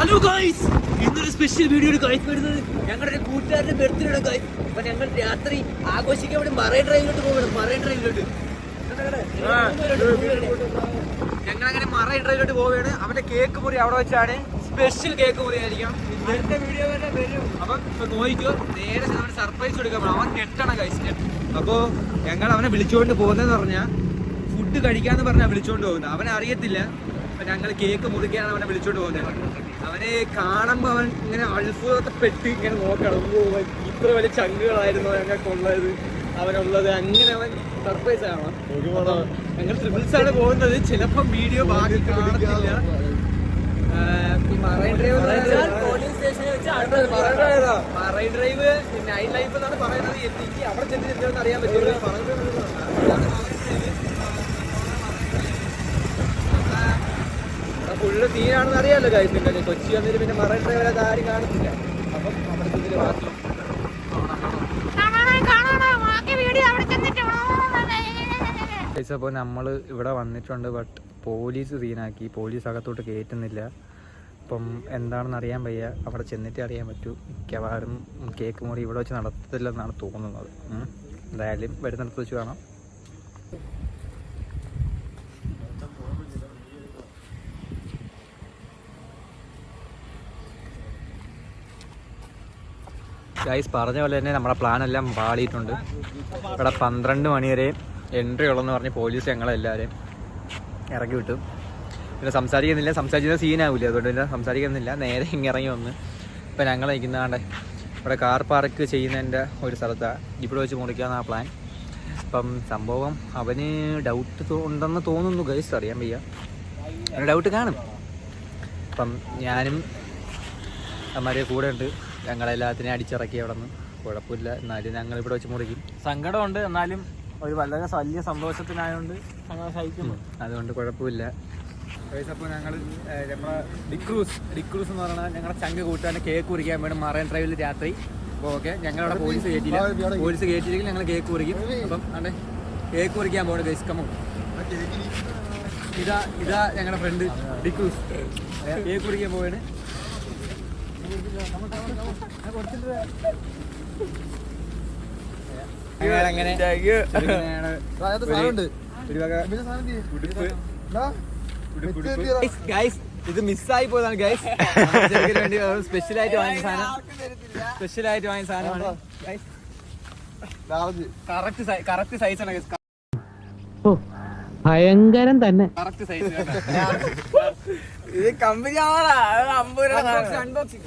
Hello guys ഇന്നൊരു special video guys വരുന്നത്. ഞങ്ങളുടെ ഒരു കൂട്ടുകാരുടെ ബർത്ത്ഡേ ഗായ്സ് അപ്പൊ ഞങ്ങൾ രാത്രി ആഘോഷിക്കാൻ വേണ്ടി മറൈൻ ഡ്രൈവിലോട്ട് പോകണം മറൈൻ ഡ്രൈവിലോട്ട് ഞങ്ങൾ അങ്ങനെ മറൈൻ ഡ്രൈവിലോട്ട് പോവുകയാണ്. അവന്റെ കേക്ക് മുറി അവിടെ വെച്ചാണ്. സ്പെഷ്യൽ കേക്ക് മുറി ആയിരിക്കാം അടുത്ത വീഡിയോ വരെ വരും. അപ്പൊ ഇപ്പൊ നോക്കിക്കോ നേരെ അവന് സർപ്രൈസ് കൊടുക്കാൻ. അവൻ കെട്ടണം ഗൈസ് അപ്പോ ഞങ്ങൾ അവനെ വിളിച്ചുകൊണ്ട് പോകുന്നതെന്ന് പറഞ്ഞാൽ ഫുഡ് കഴിക്കാന്ന് പറഞ്ഞാൽ വിളിച്ചുകൊണ്ട് പോകുന്നത്. അവനറിയത്തില്ല. അപ്പൊ ഞങ്ങൾ കേക്ക് മുറിക്കാണ് അവനെ വിളിച്ചുകൊണ്ട് പോകുന്നത്. അവനെ കാണുമ്പോ അവൻ ഇങ്ങനെ അത്ഭുതത്തെ പെട്ട് ഇങ്ങനെ നോക്കണം ഇത്ര വലിയ ചങ്കുകളായിരുന്നു ഞങ്ങൾക്കുള്ളത് അവനുള്ളത്. അങ്ങനെ അവൻ സർപ്രൈസ് ആവാം അപ്പം ഞങ്ങൾ ട്രിപ്പിൾസ് ആണ് പോകുന്നത്. ചിലപ്പം വീഡിയോ ബാക്കി കാണത്തില്ല. മറൈൻ ഡ്രൈവ് പോലീസ് സ്റ്റേഷനിൽ വെച്ച് മറൈൻ ഡ്രൈവ് നൈറ്റ് ലൈഫ് എന്നാണ് പറയുന്നത്. എനിക്ക് അവിടെ ചെന്ന് ചെന്നിട്ട് അറിയാൻ പറ്റില്ല സീനാണെന്ന് അറിയാലോ കാര്യം പിന്നെ കൊച്ചി വന്നിട്ട് പിന്നെ മറൈൻ വരെ ആരും കാണത്തില്ല. അപ്പം നമ്മുടെ ഇതിൽ മാത്രം അപ്പോൾ നമ്മൾ ഇവിടെ വന്നിട്ടുണ്ട് ബട്ട് പോലീസ് സീനാക്കി. പോലീസ് അകത്തോട്ട് കയറ്റുന്നില്ല അപ്പം എന്താണെന്ന് അറിയാൻ വയ്യ. അവിടെ ചെന്നിട്ട് അറിയാൻ പറ്റൂ. മിക്കവാറും കേക്ക് മുറി ഇവിടെ വെച്ച് നടത്തത്തില്ലെന്നാണ് തോന്നുന്നത്. ഉം. എന്തായാലും വരുന്നിടത്ത് വെച്ച് കാണാം. ഗൈസ് പറഞ്ഞ പോലെ തന്നെ നമ്മുടെ പ്ലാൻ എല്ലാം പാളിയിട്ടുണ്ട്. ഇവിടെ പന്ത്രണ്ട് മണി വരെ എൻട്രി ഉള്ളെന്ന് പറഞ്ഞ് പോലീസ് ഞങ്ങളെല്ലാവരെയും ഇറക്കി വിട്ടു. പിന്നെ സംസാരിക്കുന്നില്ല. സംസാരിക്കുന്ന സീനാവില്ല അതുകൊണ്ട് പിന്നെ സംസാരിക്കുന്നില്ല. നേരെ ഇറങ്ങി വന്ന് ഇപ്പം ഞങ്ങൾ നിൽക്കുന്നതാണ്ട് ഇവിടെ കാർ പാർക്ക് ചെയ്യുന്നതിന്റെ ഒരു സ്ഥലത്താണ് ഇവിടെ വെച്ച് മുറിക്കാമെന്നാണ് പ്ലാൻ അപ്പം സംഭവം അവന് ഡൗട്ട് ഉണ്ടെന്ന് തോന്നുന്നു ഗൈസ് അറിയാൻ വയ്യ. അവന് ഡൗട്ട് കാണും. അപ്പം ഞാനും അമ്മമാരെ കൂടെ ഉണ്ട് ഞങ്ങളെല്ലാത്തിനെയും അടിച്ചിറക്കി അവിടെ നിന്ന്. കുഴപ്പമില്ല. എന്നാലും ഞങ്ങൾ ഇവിടെ വെച്ച് മുറിക്കും സങ്കടമുണ്ട്. എന്നാലും ഒരു വളരെ വലിയ സന്തോഷത്തിനായതുകൊണ്ട് ഞങ്ങൾ സഹിക്കുന്നു. അതുകൊണ്ട് കുഴപ്പമില്ല. അപ്പോൾ ഞങ്ങൾ നമ്മളെ ഡിക്രൂസ് ഡിക്രൂസ് എന്ന് പറഞ്ഞാൽ ഞങ്ങളുടെ ചങ്ക കൂട്ടാൻ കേക്ക് കുറിക്കാൻ വേണ്ടി മറൈൻ ഡ്രൈവിൽ രാത്രി. അപ്പോൾ ഓക്കെ ഞങ്ങളവിടെ പോലീസ് കയറ്റിയില്ല പോലീസ് കയറ്റിയില്ലെങ്കിൽ ഞങ്ങൾ കേക്ക് കുറിക്കും. അപ്പം അതെ കേക്ക് കുറിക്കാൻ പോകണം ഗൈസ് കമ്മോ ഇതാ ഇതാ ഞങ്ങളുടെ ഫ്രണ്ട് ഡിക്രൂസ്. കേക്ക് കുറിക്കാൻ പോവാണ്. അങ്ങനെ ഗൈസ് ഗൈസ് ഇത്. മിസ്സായി പോയതാണ് ഗൈസ് വേണ്ടി സ്പെഷ്യൽ ആയിട്ട് വാങ്ങിയ സാധനം. സ്പെഷ്യൽ ആയിട്ട് വാങ്ങിയ സാധനമാണ് കറക്റ്റ് കറക്റ്റ് സൈസ് ആണ് ഗൈസ് ഭയങ്കരം തന്നെ. കറക്റ്റ് സൈസ് ഇത് company unboxing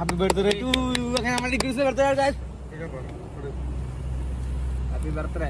happy birthday to അങ്ങനെ നമ്മുടെ ഡിഗ്രീസ് ബർത്ത്ഡേ ഹാപ്പി ബർത്ത്ഡേ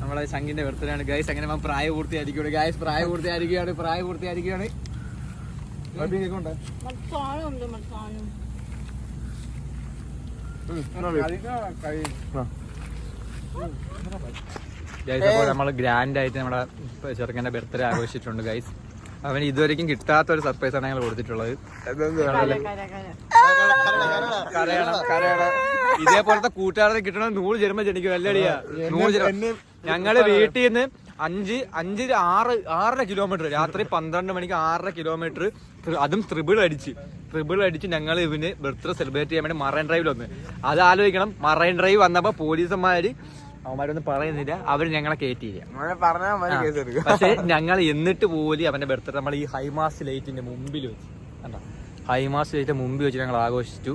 നമ്മളെ ശങ്കിന്റെ ബർത്ത്ഡേ ആണ് ഗൈസ് അങ്ങനെ അവൻ പ്രായപൂർത്തിയായിരിക്കുകയാണ് ഗൈസ് പ്രായപൂർത്തിയായിരിക്കുകയാണ് പ്രായപൂർത്തിയായിരിക്കുകയാണ്. മത്സാനും ഗൈസ് അപ്പോൾ നമ്മൾ ഗ്രാൻഡ് ആയിട്ട് നമ്മുടെ ചെറുക്കന്റെ ബർത്ത്ഡേ ആഘോഷിച്ചിട്ടുണ്ട് ഗൈസ് അവന് ഇതുവരെയും കിട്ടാത്ത ഒരു സർപ്രൈസ് ആണ് ഞങ്ങൾ കൊടുത്തിട്ടുള്ളത്. ഇതേപോലത്തെ കൂട്ടുകാരെ കിട്ടണ നൂറ് ജന്മ ജനിക്കും അല്ലടിയാ? നൂറ് ജന്മ. ഞങ്ങൾ വീട്ടിൽ നിന്ന് അഞ്ച് അഞ്ച് ആറ് ആറര കിലോമീറ്റർ രാത്രി പന്ത്രണ്ട് മണിക്ക് ആറര കിലോമീറ്റർ അതും ത്രിബിൾ അടിച്ച്. ത്രിബിൾ അടിച്ച് ഞങ്ങൾ ഇവന് ബർത്ത്ഡേ സെലിബ്രേറ്റ് ചെയ്യാൻ വേണ്ടി മറൈൻ ഡ്രൈവിൽ വന്ന്. അത് ആലോചിക്കണം. മറൈൻ ഡ്രൈവ് വന്നപ്പോ പോലീസന്മാര് അവന്മാരൊന്നും പറയുന്നില്ല. അവർ ഞങ്ങളെ കയറ്റിയില്ല പക്ഷെ ഞങ്ങൾ എന്നിട്ട് പോലും അവന്റെ ബർത്ത്ഡേ നമ്മൾ ഈ ഹൈമാസ് ലൈറ്റിന്റെ മുമ്പിൽ വെച്ച് കണ്ടോ? ഹൈമാസ് ലൈറ്റിന്റെ മുമ്പിൽ വെച്ച് ഞങ്ങൾ ആഘോഷിച്ചു.